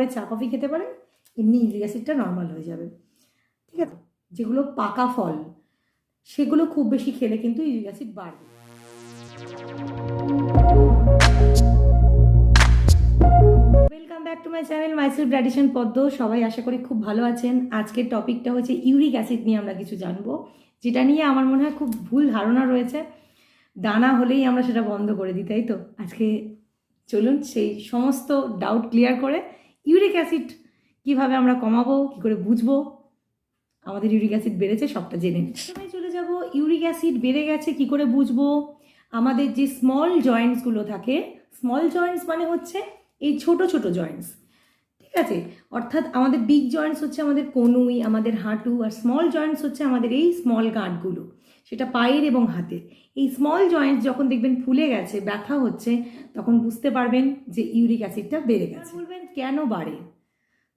করে চা কফি খেতে পারেন, এমনি ইউরিক অ্যাসিডটা নর্মাল হয়ে যাবে। ঠিক আছে? যেগুলো পাকা ফল, সেগুলো খুব বেশি খেলে কিন্তু ইউরিক অ্যাসিড বাড়বে। Welcome back to my channel myself tradition Padma সবাই আশা করি খুব ভালো আছেন। আজকের টপিকটা হচ্ছে ইউরিক অ্যাসিড নিয়ে আমরা কিছু জানব, যেটা নিয়ে আমার মনে হয় খুব ভুল ধারণা রয়েছে। দানা হলেই আমরা সেটা বন্ধ করে দিই, তাই তো? আজকে চলুন সেই সমস্ত ডাউট ক্লিয়ার করে ইউরিক অ্যাসিড কীভাবে আমরা কমাবো, কি করে বুঝব? আমাদের ইউরিক অ্যাসিড বেড়েছে, সবটা জেনে নিই। চলে যাব ইউরিক অ্যাসিড বেড়ে গেছে, কি করে বুঝব? আমাদের যে স্মল জয়েন্টসগুলো থাকে স্মল জয়েন্টস মানে হচ্ছে এই ছোট ছোট জয়েন্টস ঠিক আছে? অর্থাৎ আমাদের বিগ জয়েন্টস হচ্ছে আমাদের কনুই, আমাদের হাঁটু, আর স্মল জয়েন্টস হচ্ছে আমাদের এই স্মল গাঁটগুলো, সেটা পায়ের এবং হাতের। এই স্মল জয়েন্টস যখন দেখবেন ফুলে গেছে, ব্যথা হচ্ছে, তখন বুঝতে পারবেন যে ইউরিক অ্যাসিডটা বেড়ে গেছে। বলবেন কেন বাড়ে?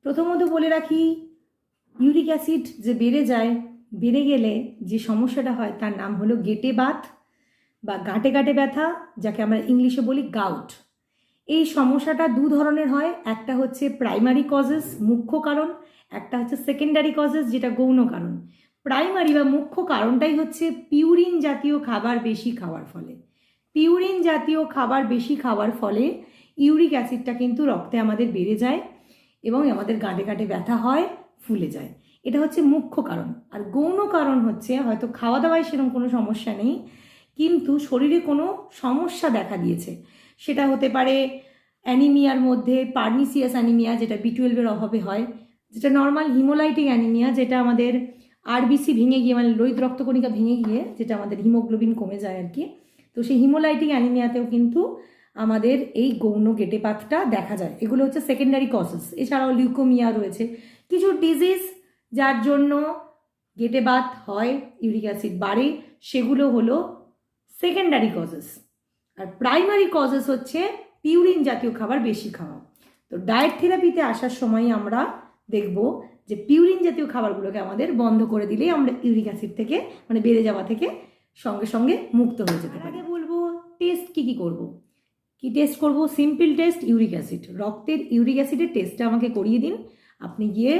প্রথমত বলে রাখি ইউরিক অ্যাসিড যে বেড়ে যায়, বেড়ে গেলে যে সমস্যাটা হয় তার নাম হলো গেটে বাত বা গাঁটে গাঁটে ব্যথা, যাকে আমরা ইংলিশে বলি গাউট এই সমস্যাটা দু ধরনের হয়, একটা হচ্ছে প্রাইমারি কজেস মুখ্য কারণ, একটা হচ্ছে সেকেন্ডারি কজেস যেটা গৌণ কারণ। প্রাইমারি বা মুখ্য কারণটাই হচ্ছে পিউরিন জাতীয় খাবার বেশি খাওয়ার ফলে। পিউরিন জাতীয় খাবার বেশি খাওয়ার ফলে ইউরিক অ্যাসিডটা কিন্তু রক্তে আমাদের বেড়ে যায় এবং আমাদের গাঁটে গাঁটে ব্যথা হয়, ফুলে যায়। এটা হচ্ছে মুখ্য কারণ। আর গৌণ কারণ হচ্ছে, হয়তো খাওয়া দাওয়ায় সেরকম কোনো সমস্যা নেই, কিন্তু শরীরে কোনো সমস্যা দেখা দিয়েছে। সেটা হতে পারে অ্যানিমিয়ার মধ্যে, পার্নিসিয়াস অ্যানিমিয়া, যেটা বি টুয়েলভের অভাবে হয়, যেটা নর্মাল হিমোলাইটিক অ্যানিমিয়া, যেটা আমাদের আরবিসি ভেঙে গিয়ে মানে লোহিত রক্তকণিকা ভেঙে গিয়ে, যেটা আমাদের হিমোগ্লোবিন কমে যায় আর কি। তো সেই হিমোলাইটিক অ্যানিমিয়াতেও কিন্তু আমাদের এই গৌণ গেটেপাতটা দেখা যায়। এগুলো হচ্ছে সেকেন্ডারি কজেস এছাড়াও লিউকোমিয়া রয়েছে। কিছু ডিজিজ যার জন্য গেটেবাত হয় ইউরিক অ্যাসিড বাড়ে সেগুলো হলো সেকেন্ডারি কজেস আর প্রাইমারি কজেস হচ্ছে পিউরিন জাতীয় খাবার বেশি খাওয়া। তো ডায়েট থেরাপিতে আসার সময় আমরা দেখব যে পিউরিন জাতীয় খাবারগুলোকে আমাদের বন্ধ করে দিলেই আমরা ইউরিক অ্যাসিড থেকে মানে বেড়ে যাওয়া থেকে সঙ্গে সঙ্গে মুক্ত হয়ে যেতে পারি। আগে বলব টেস্ট কি কি করব? কি টেস্ট করব? সিম্পল টেস্ট ইউরিক অ্যাসিড রক্তের ইউরিক অ্যাসিডের টেস্টটা আমাকে করিয়ে দিন। আপনি গিয়ে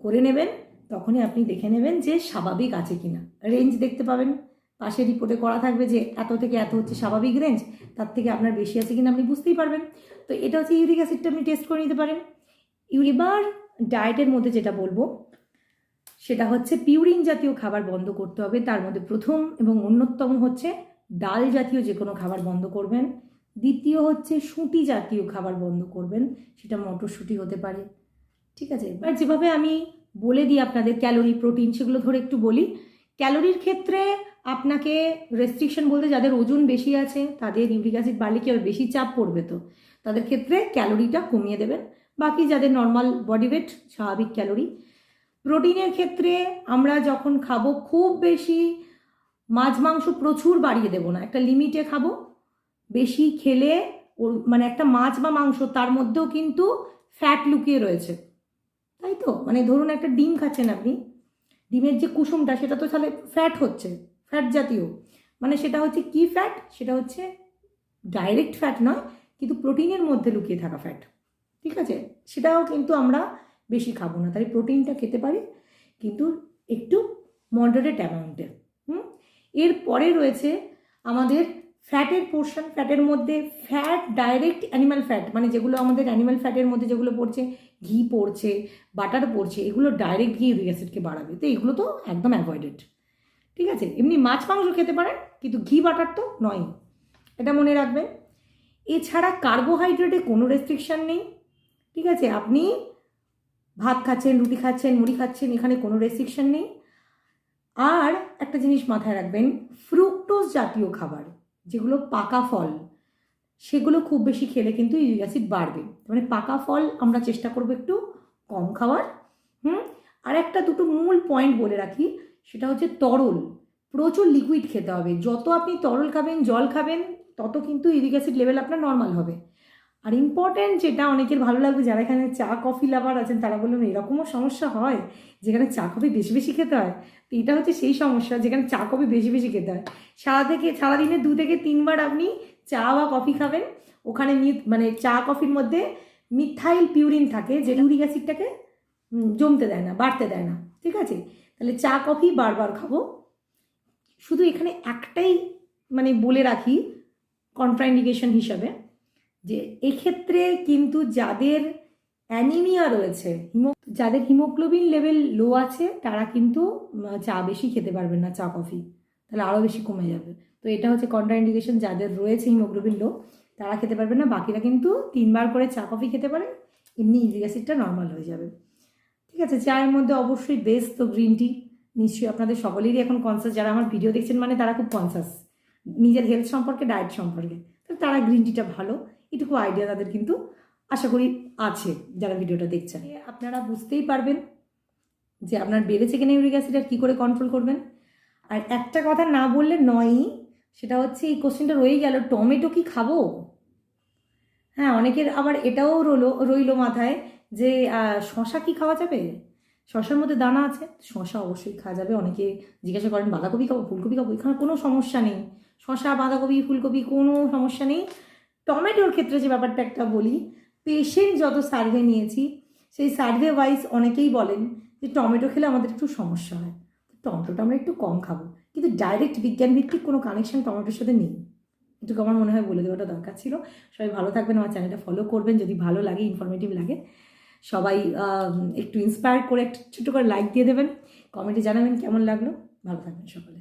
করে নেবেন, তখনই আপনি দেখে নেবেন যে স্বাভাবিক আছে কিনা। রেঞ্জ দেখতে পাবেন। পাশে রিপোর্টে করা থাকবে যে এত থেকে এত হচ্ছে স্বাভাবিক রেঞ্জ তার থেকে আপনার বেশি আছে কিনা আপনি বুঝতেই পারবেন। তো এটা হচ্ছে ইউরিক অ্যাসিডটা আপনি টেস্ট করে নিতে পারেন। ইউরিবার ডায়েটের মধ্যে যেটা বলব, সেটা হচ্ছে পিউরিন জাতীয় খাবার বন্ধ করতে হবে। তার মধ্যে প্রথম এবং অন্যতম হচ্ছে ডাল জাতীয় যে কোনো খাবার বন্ধ করবেন। দ্বিতীয় হচ্ছে সুটি জাতীয় খাবার বন্ধ করবেন, সেটা মটরশুঁটি হতে পারে। ঠিক আছে? এবার যেভাবে আমি বলে দিই আপনাদের ক্যালোরি, প্রোটিন, সেগুলো ধরে একটু বলি। ক্যালোরির ক্ষেত্রে আপনাকে রেস্ট্রিকশন বলতে যাদের ওজন বেশি আছে, তাদের ইউরিক অ্যাসিড বাড়লে কি বেশি চাপ পড়বে তো? তাদের ক্ষেত্রে ক্যালোরিটা কমিয়ে দেবেন। বাকি যাদের নর্মাল বডি ওয়েট স্বাভাবিক ক্যালোরি। প্রোটিনের ক্ষেত্রে আমরা যখন খাব, খুব বেশি মাছ, মাংস প্রচুর বাড়িয়ে দেবো না। একটা লিমিটে খাব বেশি খেলে ওর মানে একটা মাছ বা মাংস, তার মধ্যেও কিন্তু ফ্যাট লুকিয়ে রয়েছে। তাই তো? মানে ধরুন একটা ডিম খাচ্ছেন আপনি, ডিমের যে কুসুমটা, সেটা তো তাহলে ফ্যাট হচ্ছে ফ্যাট জাতীয়। মানে সেটা হচ্ছে কি ফ্যাট সেটা হচ্ছে ডাইরেক্ট ফ্যাট নয়, কিন্তু প্রোটিনের মধ্যে লুকিয়ে থাকা ফ্যাট ঠিক আছে? সেটাও কিন্তু আমরা বেশি খাব না, তাই প্রোটিনটা খেতে পারি, কিন্তু একটু মডারেট অ্যামাউন্টে হুম? এরপরে রয়েছে আমাদের ফ্যাটের পোর্শন, ফ্যাটের মধ্যে ফ্যাট, ডাইরেক্ট অ্যানিম্যাল ফ্যাট মানে যেগুলো আমাদের অ্যানিম্যাল ফ্যাটের মধ্যে যেগুলো পড়ছে, ঘি পড়ছে, বাটার পড়ছে, এগুলো ডাইরেক্ট ঘি ইউরিক অ্যাসিডকে বাড়াবে। তো এগুলো তো একদম অ্যাভয়েডেড ঠিক আছে? এমনি মাছ মাংস খেতে পারেন, কিন্তু ঘি বাটার তো নয় এটা মনে রাখবেন। এছাড়া কার্বোহাইড্রেটে কোনো রেস্ট্রিকশান নেই। ঠিক আছে? আপনি ভাত খাচ্ছেন, রুটি খাচ্ছেন, মুড়ি খাচ্ছেন, এখানে কোনো রেস্ট্রিকশান নেই। আর একটা জিনিস মাথায় রাখবেন ফ্রুক্টোজ জাতীয় খাবার। যেগুলো পাকা ফল, সেগুলো খুব বেশি খেলে কিন্তু ইউরিক অ্যাসিড বাড়বে। মানে পাকা ফল আমরা চেষ্টা করব একটু কম খাওয়ার, হুম? আর একটা দুটো মূল পয়েন্ট বলে রাখি, সেটা হচ্ছে তরল। প্রচুর লিকুইড খেতে হবে। যত আপনি তরল খাবেন, জল খাবেন, তত কিন্তু ইউরিক অ্যাসিড লেভেল আপনার নর্মাল হবে। আর ইম্পর্ট্যান্ট যেটা অনেকের ভালো লাগবে, যারা এখানে চা কফি লাভার আছেন, তারা বললেন এরকমও সমস্যা হয়, যেখানে চা কফি বেশি বেশি খেতে হয়, তো এটা হচ্ছে সেই সমস্যা, যেখানে চা কফি বেশি বেশি খেতে হয়। সারা থেকে সারাদিনে দু থেকে তিনবার আপনি চা বা কফি খাবেন। ওখানে মানে চা কফির মধ্যে মিথাইল পিউরিন থাকে, যে ইউরিক অ্যাসিডটাকে জমতে দেয় না, বাড়তে দেয় না, ঠিক আছে? তাহলে চা কফি বারবার খাব। শুধু এখানে একটাই মানে বলে রাখি কন্ট্রাইন্ডিকেশন হিসাবে। যে এক্ষেত্রে কিন্তু যাদের অ্যানিমিয়া রয়েছে, হিমো যাদের হিমোগ্লোবিন লেভেল লো আছে, তারা কিন্তু চা বেশি খেতে পারবেন না, চা, কফি। তাহলে আরও বেশি কমে যাবে। তো এটা হচ্ছে কন্ট্রাইন্ডিকেশন যাদের রয়েছে হিমোগ্লোবিন লো তারা খেতে পারবে না। বাকিরা কিন্তু তিনবার করে চা, কফি খেতে পারে, এমনি ইউরিক অ্যাসিডটা নর্মাল হয়ে যাবে। ঠিক আছে চায়ের মধ্যে অবশ্যই বেস্ট তো গ্রিন টি নিশ্চয়ই আপনাদের সকলেরই এখন কনসাস যারা আমার ভিডিও দেখছেন মানে তারা খুব কনসাস নিজের হেলথ সম্পর্কে ডায়েট সম্পর্কে। তারা গ্রিন টিটা ভালো। এটুকু আইডিয়া তাদের কিন্তু আশা করি আছে যারা ভিডিওটা দেখছেন। আপনারা বুঝতেই পারবেন যে আপনার বেড়েছে কিনা ইউরিক অ্যাসিড আর কী করে কন্ট্রোল করবেন। আর একটা কথা না বললে নয়ই, সেটা হচ্ছে এই কোশ্চেনটা রয়েই গেল, টমেটো কি খাব? হ্যাঁ অনেকের আবার এটাও রলো রইল মাথায় যে শশা কি খাওয়া যাবে? শশার মধ্যে দানা আছে? শশা অবশ্যই খাওয়া যাবে। অনেকে জিজ্ঞাসা করেন, বাঁধাকপি খাব, ফুলকপি খাব? এখানে কোনো সমস্যা নেই। শশা বাঁধাকপি, ফুলকপি কোনো সমস্যা নেই। টমেটোর ক্ষেত্রে যে ব্যাপারটা একটা বলি পেশেন্ট যত সার্ভে নিয়েছি, সেই সার্ভে ওয়াইজ অনেকেই বলেন যে টমেটো খেলে আমাদের একটু সমস্যা হয়। টমেটোটা আমরা একটু কম খাব। কিন্তু ডাইরেক্ট বিজ্ঞান ভিত্তিক কোনো কানেকশন টমেটোর সাথে নেই। এটুকু আমার মনে হয় বলে দেওয়াটা দরকার ছিল। সবাই ভালো থাকবেন, আমার চ্যানেলটা ফলো করবেন, যদি ভালো লাগে ইনফরমেটিভ লাগে। সবাই একটু ইন্সপায়ার করে একটু ছোটো করে লাইক দিয়ে দেবেন। কমেন্টে জানাবেন কেমন লাগল। ভালো থাকবেন সকলে।